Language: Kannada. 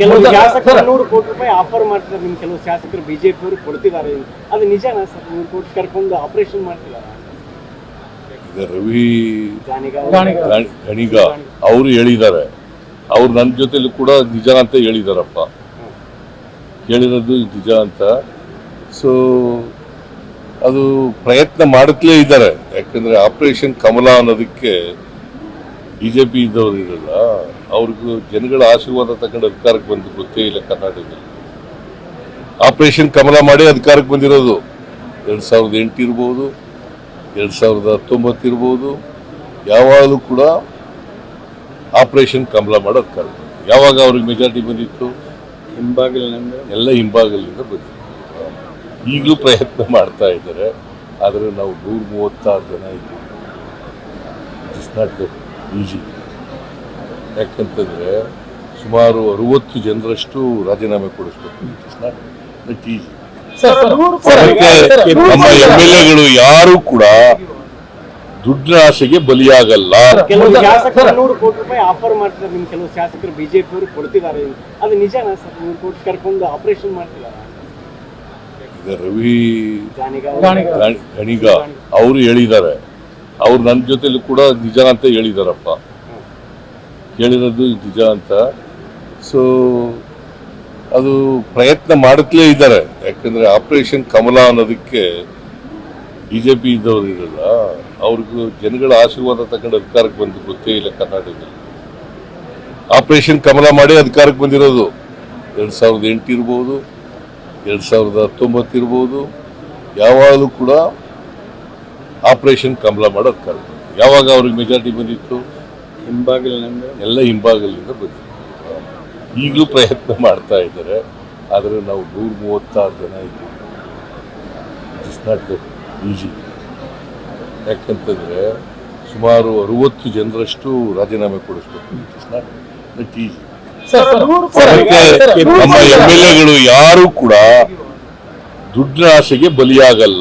ಕೆಲವು ಶಾಸಕರು ನೂರು ಕೋಟಿ ರೂಪಾಯಿ ಆಫರ್ ಮಾಡ್ತಾರೆ ನಿಮ್ ಕೆಲವು ಶಾಸಕರು ಬಿಜೆಪಿ ಅವರು ಕೊಡ್ತಿದ್ದಾರೆ. ಅದು ನಿಜನಾ ಸರ್? ನೂರು ಕೋಟಿ ಕರ್ಕೊಂಡು ಆಪರೇಷನ್ ಮಾಡ್ತಿದ್ದಾರೆ? ರವಿ. ಗಣಿಗ ಅವರು ಹೇಳಿದ್ದಾರೆ. ಅವ್ರು ನನ್ನ ಜೊತೆಲಿ ಕೂಡ ನಿಜ ಅಂತ ಹೇಳಿದಾರಪ್ಪ. ಹೇಳಿರೋದು ನಿಜ ಅಂತ. ಸೊ ಅದು ಪ್ರಯತ್ನ ಮಾಡುತ್ತಲೇ ಇದ್ದಾರೆ. ಯಾಕಂದ್ರೆ ಆಪರೇಷನ್ ಕಮಲ ಅನ್ನೋದಕ್ಕೆ ಬಿಜೆಪಿ ಇದ್ದವ್ರು ಇರಲ್ಲ. ಅವ್ರಿಗೂ ಜನಗಳ ಆಶೀರ್ವಾದ ತಗೊಂಡು ಅಧಿಕಾರಕ್ಕೆ ಬಂದು ಗೊತ್ತೇ ಇಲ್ಲ ಕರ್ನಾಟಕದಲ್ಲಿ. ಆಪರೇಷನ್ ಕಮಲ ಮಾಡಿ ಅಧಿಕಾರಕ್ಕೆ ಬಂದಿರೋದು. ಎರಡು ಸಾವಿರದ ಎಂಟು ಇರ್ಬೋದು ಎರಡು ಸಾವಿರದ ಹತ್ತೊಂಬತ್ತು ಇರ್ಬೋದು ಯಾವಾಗಲೂ ಕೂಡ ಆಪರೇಷನ್ ಕಮಲ ಮಾಡೋ ಅಧಿಕಾರ ಯಾವಾಗ ಅವ್ರಿಗೆ ಮೆಜಾರಿಟಿ ಬಂದಿತ್ತು? ಹಿಂಬಾಗಿಲಿನಿಂದ? ಎಲ್ಲ ಹಿಂಭಾಗಲಿಂದ ಬಂದಿತ್ತು. ಈಗಲೂ ಪ್ರಯತ್ನ ಮಾಡ್ತಾ ಇದ್ದಾರೆ ಆದರೆ ನಾವು ನೂರ ಮೂವತ್ತಾರು ಜನ ಇದ್ದೀವಿ. ಇಟ್ಸ್ ನಾಟ್ ಈಸಿ ಯಾಕಂತಂದ್ರೆ ಸುಮಾರು ಅರುವತ್ತು ಜನರಷ್ಟು ರಾಜೀನಾಮೆ ಕೊಡಿಸ್ಬೇಕು. It's not that sir, sir, ಅದಕ್ಕೆ ನಮ್ಮ ಎಂ ಎಲ್ ಎಗಳು ಯಾರು ಕೂಡ ದುಡ್ಡಿನ ಆಸೆಗೆ ಬಲಿಯಾಗಲ್ಲ. ಆಫರ್ ನಿಮ್ ಕೆಲವು ಶಾಸಕರು ಬಿಜೆಪಿ ಅವರು ಕೊಡ್ತಿದ್ದಾರೆ. ಅದು ನಿಜನಾ ಸರ್? ನೂರು ಕೋಟಿ ಕರ್ಕೊಂಡು ಆಪರೇಷನ್ ಮಾಡ್ತಿದ್ದಾರೆ? ರವಿ ಗಣಿಗ ಅವರು. ಹೇಳಿದ್ದಾರೆ. ಅವ್ರು ನನ್ನ ಜೊತೆಲಿ ಕೂಡ ನಿಜ ಅಂತ ಹೇಳಿದಾರಪ್ಪ. ಹೇಳಿರೋದು ನಿಜ ಅಂತ. ಸೊ ಅದು ಪ್ರಯತ್ನ ಮಾಡುತ್ತಲೇ ಇದ್ದಾರೆ. ಯಾಕಂದ್ರೆ ಆಪರೇಷನ್ ಕಮಲ ಅನ್ನೋದಕ್ಕೆ ಬಿಜೆಪಿ ಇದ್ದವ್ರು ಇರಲ್ಲ, ಅವ್ರಿಗೂ ಜನಗಳ ಆಶೀರ್ವಾದ ತಗೊಂಡು ಅಧಿಕಾರಕ್ಕೆ ಬಂದು, ಗೊತ್ತೇ ಇಲ್ಲ ಕರ್ನಾಟಕದಲ್ಲಿ. ಆಪರೇಷನ್ ಕಮಲ ಮಾಡಿ ಅಧಿಕಾರಕ್ಕೆ ಬಂದಿರೋದು. ಎರಡು ಸಾವಿರದ ಎಂಟು ಇರ್ಬೋದು, ಎರಡು ಸಾವಿರದ ಹತ್ತೊಂಬತ್ತು ಇರ್ಬೋದು, ಯಾವಾಗಲೂ ಕೂಡ ಆಪರೇಷನ್ ಕಮಲ ಮಾಡೋ ಅಧಿಕಾರ ಯಾವಾಗ ಅವ್ರಿಗೆ ಮೆಜಾರಿಟಿ ಬಂದಿತ್ತು? ಹಿಂಬಾಗಿಲಿನಿಂದ? ಎಲ್ಲ ಹಿಂಬಾಗಿಲಿಂದ ಬಂದಿದೆ ಈಗಲೂ ಪ್ರಯತ್ನ ಮಾಡ್ತಾ ಇದ್ದಾರೆ ಆದರೆ ನಾವು ನೂರು ಮೂವತ್ತಾರು ಜನ ಇದ್ದೀವಿ. ಇಟ್ಸ್ ನಾಟ್ ಈಸಿ ಯಾಕಂತಂದ್ರೆ ಸುಮಾರು ಅರುವತ್ತು ಜನರಷ್ಟು ರಾಜೀನಾಮೆ ಕೊಡಿಸ್ಬೇಕು. ಇಟ್ಸ್ ನಾಟ್ ದಟ್ ಅದಕ್ಕೆ ನಮ್ಮ ಎಂ ಎಲ್ ಎಗಳು ಯಾರು ಕೂಡ ದುಡ್ಡಿನ ಆಸೆಗೆ ಬಲಿಯಾಗಲ್ಲ.